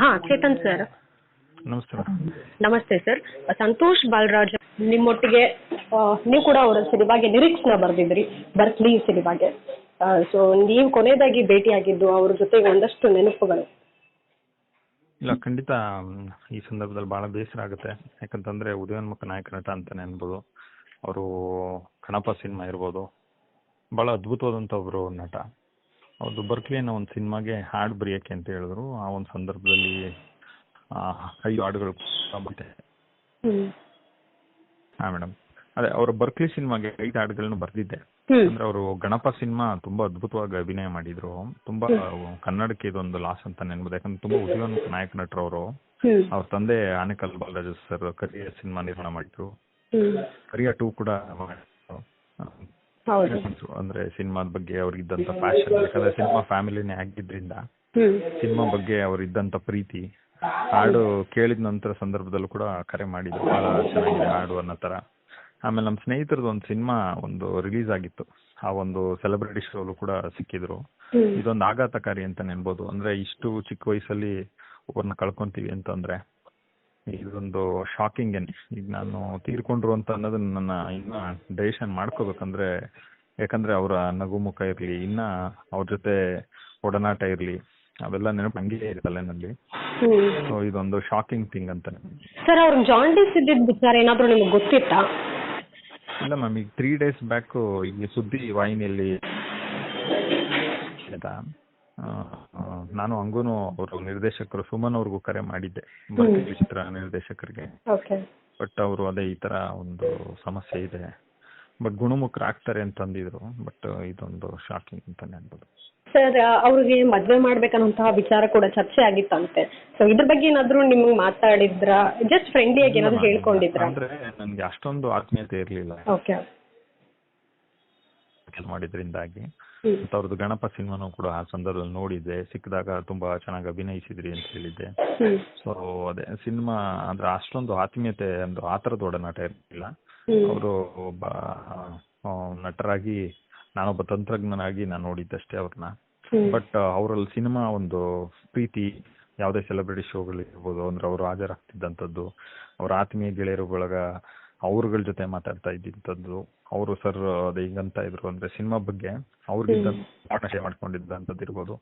ಹಾ ಚೇತನ್ ಸರ್ ನಮಸ್ತೆ ನಮಸ್ತೆ ಸರ್ ಸಂತೋಷ್ ಬಾಲರಾಜ್ ನಿಮ್ಮೊಟ್ಟಿಗೆ ನೀವು ಕೂಡ ಅವರ ಸಿನಿಮಾಗೆ ನಿರೀಕ್ಷಣ ಬರೆದಿದ್ರಿ. ಬರ್ತ್ಲಿ ಸಿನಿಮಾಗೆ ಸೊ ನೀವು ಕೊನೆಯದಾಗಿ ಭೇಟಿಯಾಗಿದ್ದು ಅವ್ರ ಜೊತೆಗೆ ಒಂದಷ್ಟು ನೆನಪುಗಳು. ಇಲ್ಲ ಖಂಡಿತ ಈ ಸಂದರ್ಭದಲ್ಲಿ ಬಹಳ ಬೇಸರ ಆಗುತ್ತೆ. ಯಾಕಂತಂದ್ರೆ ಉದಯೋನ್ಮುಖ ನಾಯಕ ನಟ ಅಂತಾನೆ ಅನ್ಬೋದು. ಅವರು ಕಣಪ ಸಿನಿಮಾ ಇರ್ಬೋದು. ಬಹಳ ಅದ್ಭುತವಾದಂತ ಒಬ್ರು ನಟ. ಅವ್ರದ್ದು ಬರ್ಕ್ಲಿ ಅನ್ನೋ ಒಂದು ಸಿನಿಮಾಗೆ ಹಾಡು ಬರೆಯಕ್ಕೆ ಅಂತ ಹೇಳಿದ್ರು. ಆ ಒಂದು ಸಂದರ್ಭದಲ್ಲಿ ಐದು ಹಾಡುಗಳು ಬಂದಿದೆ. ಹಾ ಮೇಡಮ್ ಅದೇ ಅವರ ಬರ್ಕ್ಲಿ ಸಿನಿಮಾಗೆ ಐದು ಹಾಡುಗಳನ್ನು ಬರೆದಿದ್ದೆ. ಅಂದ್ರೆ ಅವರು ಗಣಪ ಸಿನಿಮಾ ತುಂಬಾ ಅದ್ಭುತವಾಗಿ ಅಭಿನಯ ಮಾಡಿದ್ರು. ತುಂಬಾ ಕನ್ನಡಕ್ಕೆ ಇದೊಂದು ಲಾಸ್ ಅಂತ ನೆನ್ಬೋದು. ಯಾಕಂದ್ರೆ ತುಂಬಾ ಉದಯೋನ್ಮುಖ ನಾಯಕ ನಟರು ಅವರು ಅವ್ರ ತಂದೆ ಆನೇಕಲ್ ಬಾಲರಾಜ ಸರ್ ಕರಿಯ ಸಿನಿಮಾ ನಿರ್ಮಾಣ ಮಾಡಿದ್ರು. ಕರಿಯ ಟೂ ಕೂಡ. ಹೌದು ಅಂದ್ರೆ ಸಿನಿಮಾದ ಬಗ್ಗೆ ಅವ್ರಿಗಿದ್ದಂತ ಪ್ಯಾಷನ್ ಯಾಕಂದ್ರೆ ಸಿನಿಮಾ ಫ್ಯಾಮಿಲಿನೇ ಆಗಿದ್ರಿಂದ ಸಿನಿಮಾ ಬಗ್ಗೆ ಅವ್ರಿದ್ದಂತ ಪ್ರೀತಿ ಹಾಡು ಕೇಳಿದ ನಂತರ ಸಂದರ್ಭದಲ್ಲೂ ಕೂಡ ಕರೆ ಮಾಡಿದ್ರು. ಬಹಳ ಚೆನ್ನಾಗಿದೆ ಹಾಡು ಅನ್ನೋ ತರ. ಆಮೇಲೆ ನಮ್ಮ ಸ್ನೇಹಿತರದ್ದು ಒಂದು ಸಿನಿಮಾ ಒಂದು ರಿಲೀಸ್ ಆಗಿತ್ತು. ಆ ಒಂದು ಸೆಲೆಬ್ರಿಟಿ ಶೋಲು ಕೂಡ ಸಿಕ್ಕಿದ್ರು. ಇದೊಂದು ಆಘಾತಕಾರಿ ಅಂತ ನೆನ್ಬೋದು. ಅಂದ್ರೆ ಇಷ್ಟು ಚಿಕ್ಕ ವಯಸ್ಸಲ್ಲಿ ಒಬ್ಬರನ್ನ ಕಳ್ಕೊಂತೀವಿ ಅಂತಂದ್ರೆ ಇದೊಂದು ಶಾಕಿಂಗ್ ಏನ್? ಈಗ ನಾನು ತೀರ್ಕೊಂಡ್ರು ಅಂತ ಅನ್ನೋದನ್ನ ನನ್ನ ಇನ್ನ ಮಾಡ್ಕೋಬೇಕು ಮಾಡ್ಕೋಬೇಕಂದ್ರೆ ಯಾಕಂದ್ರೆ ಅವರ ನಗು ಮುಖ ಇರ್ಲಿ ಇನ್ನ ಅವ್ರ ಜೊತೆ ಒಡನಾಟ ಇರ್ಲಿ ಅವೆಲ್ಲ ನೆನಪು ಹಂಗೆ ಇದೆ ತಲೆನಲ್ಲಿ. ಸೊ ಇದೊಂದು ಶಾಕಿಂಗ್ ಥಿಂಗ್ ಅಂತ. ಸರ್ ಅವ್ರ ಜಾಂಡಿಸ್ ಇದ್ದಿದ್ದ ವಿಚಾರ ಏನಾದರೂ ನಿಮ್ಗೆ ಗೊತ್ತಿತ್ತಾ? ಇಲ್ಲ ಮ್ಯಾಮ್ ಈಗ ತ್ರೀ ಡೇಸ್ ಬ್ಯಾಕ್ ಈ ಸುದ್ದಿ ವಾಹಿನಿಯಲ್ಲಿ ಆಯ್ತಾ ನಾನು ಹಂಗೂನು ಅವರು ನಿರ್ದೇಶಕರು ಸುಮನ್ ಅವ್ರಿಗೂ ಕರೆ ಮಾಡಿದ್ದೆ. ಚಿತ್ರ ನಿರ್ದೇಶಕರಿಗೆ. ಬಟ್ ಅವರು ಅದೇ ಈ ತರ ಒಂದು ಸಮಸ್ಯೆ ಇದೆ. ಬಟ್ ಗುಣಮುಖರಾಗ್ತಾರೆ ಅಂತ ಅಂದಿದ್ರು. ಬಟ್ ಇದೊಂದು ಶಾಕಿಂಗ್ ಅಂತಾನೆ ಅನ್ಬೋದು ಸರ್ ಅವ್ರಿಗೆ ಮದ್ವೆ ಮಾಡ್ಬೇಕನ್ನುವಂತಹ ವಿಚಾರ ಕೂಡ ಚರ್ಚೆ ಆಗಿತ್ತಂತೆ. ಸೊ ಇದ್ರ ಬಗ್ಗೆ ಏನಾದ್ರು ನಿಮ್ಗೆ ಮಾತಾಡಿದ್ರ? ಜಸ್ಟ್ ಫ್ರೆಂಡ್ಲಿ ಆಗಿ ಏನಾದ್ರು ಹೇಳ್ಕೊಂಡಿದ್ರ? ಅಂದ್ರೆ ನನ್ಗೆ ಅಷ್ಟೊಂದು ಆತ್ಮೀಯತೆ ಇರ್ಲಿಲ್ಲ. ಮಾಡಿದ್ರಿಂದಾಗಿ ಅವ್ರದ್ದು ಗಣಪ ಸಿನಿಮಾನು ಕೂಡ ಆ ಸಂದರ್ಭದಲ್ಲಿ ನೋಡಿದ್ದೆ. ಸಿಕ್ಕಿದಾಗ ತುಂಬಾ ಚೆನ್ನಾಗಿ ಅಭಿನಯಿಸಿದ್ರಿ ಅಂತ ಹೇಳಿದ್ದೆ. ಸೊ ಅದೇ ಸಿನಿಮಾ ಅಂದ್ರೆ ಅಷ್ಟೊಂದು ಆತ್ಮೀಯತೆ ಒಂದು ಆ ಥರದ ಒಡನಾಟ ಇರಲಿಲ್ಲ. ಅವರು ಒಬ್ಬ ನಟರಾಗಿ ನಾನೊಬ್ಬ ತಂತ್ರಜ್ಞನಾಗಿ ನಾನು ನೋಡಿದ್ದಷ್ಟೇ ಅವ್ರನ್ನ. ಬಟ್ ಅವರಲ್ಲಿ ಸಿನಿಮಾ ಒಂದು ಪ್ರೀತಿ ಯಾವುದೇ ಸೆಲೆಬ್ರಿಟಿ ಶೋಗಳು ಇರ್ಬೋದು ಅಂದ್ರೆ ಅವರು ಹಾಜರಾಗ್ತಿದ್ದಂಥದ್ದು ಅವ್ರ ಆತ್ಮೀಯ ಗೆಳೆಯರು ಬಳಗ ಅವ್ರಗಳ ಜೊತೆ ಮಾತಾಡ್ತಾ ಇದ್ದಿದ್ದದ್ದು ಅವರು ಸರ್ ಅದೇ ಹಿಂಗಂತ ಇದ್ರು ಅಂದ್ರೆ ಸಿನಿಮಾ ಬಗ್ಗೆ ಅವ್ರಿಗಿದ್ದ ಪಾರ್ಟ್ನರ್ಶಿಪ್ ಮಾಡ್ಕೊಂಡಿದ್ದಂಥದ್ದು ಇರ್ಬೋದು